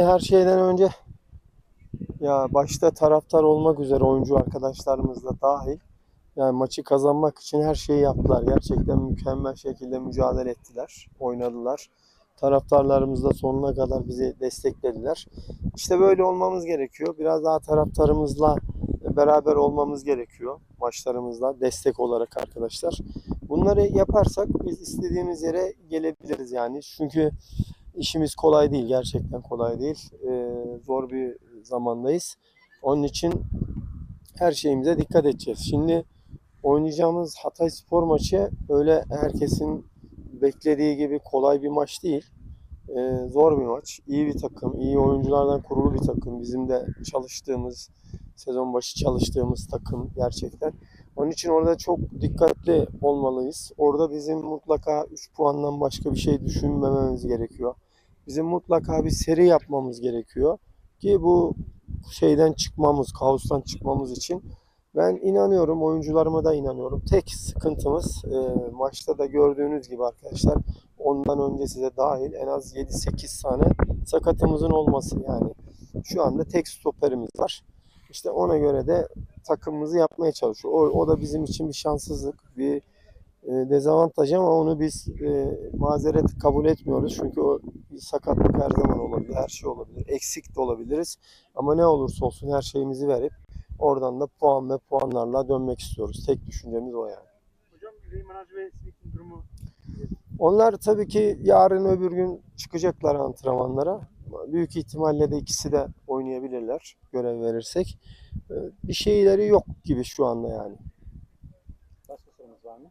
Her şeyden önce ya başta taraftar olmak üzere oyuncu arkadaşlarımız da dahil yani maçı kazanmak için her şeyi yaptılar. Gerçekten mükemmel şekilde mücadele ettiler, oynadılar. Taraftarlarımız da sonuna kadar bizi desteklediler. İşte böyle olmamız gerekiyor. Biraz daha taraftarımızla beraber olmamız gerekiyor maçlarımızda destek olarak arkadaşlar. Bunları yaparsak biz istediğimiz yere gelebiliriz yani. Çünkü işimiz kolay değil. Gerçekten kolay değil. Ee, zor bir zamandayız. Onun için her şeyimize dikkat edeceğiz. Şimdi oynayacağımız Hatay Spor maçı öyle herkesin beklediği gibi kolay bir maç değil. Ee, zor bir maç. İyi bir takım, iyi oyunculardan kurulu bir takım. Bizim de çalıştığımız, sezon başı çalıştığımız takım gerçekten. Onun için orada çok dikkatli olmalıyız. Orada bizim mutlaka 3 puandan başka bir şey düşünmememiz gerekiyor. Bizim mutlaka bir seri yapmamız gerekiyor ki bu şeyden çıkmamız, kaostan çıkmamız için ben inanıyorum, oyuncularıma da inanıyorum. Tek sıkıntımız e, maçta da gördüğünüz gibi arkadaşlar ondan önce size dahil en az 7-8 tane sakatımızın olması yani. Şu anda tek stoperimiz var. İşte ona göre de takımımızı yapmaya çalışıyor. O, o da bizim için bir şanssızlık, bir dezavantaj ama onu biz e, mazeret kabul etmiyoruz. Çünkü o bir sakatlık her zaman olabilir, her şey olabilir. Eksik de olabiliriz. Ama ne olursa olsun her şeyimizi verip oradan da puan ve puanlarla dönmek istiyoruz. Tek düşüncemiz o yani. Hocam ve durumu Onlar tabii ki yarın öbür gün çıkacaklar antrenmanlara. Büyük ihtimalle de ikisi de oynayabilirler görev verirsek. E, Bir şeyleri yok gibi şu anda yani. başka sorunuz var mı?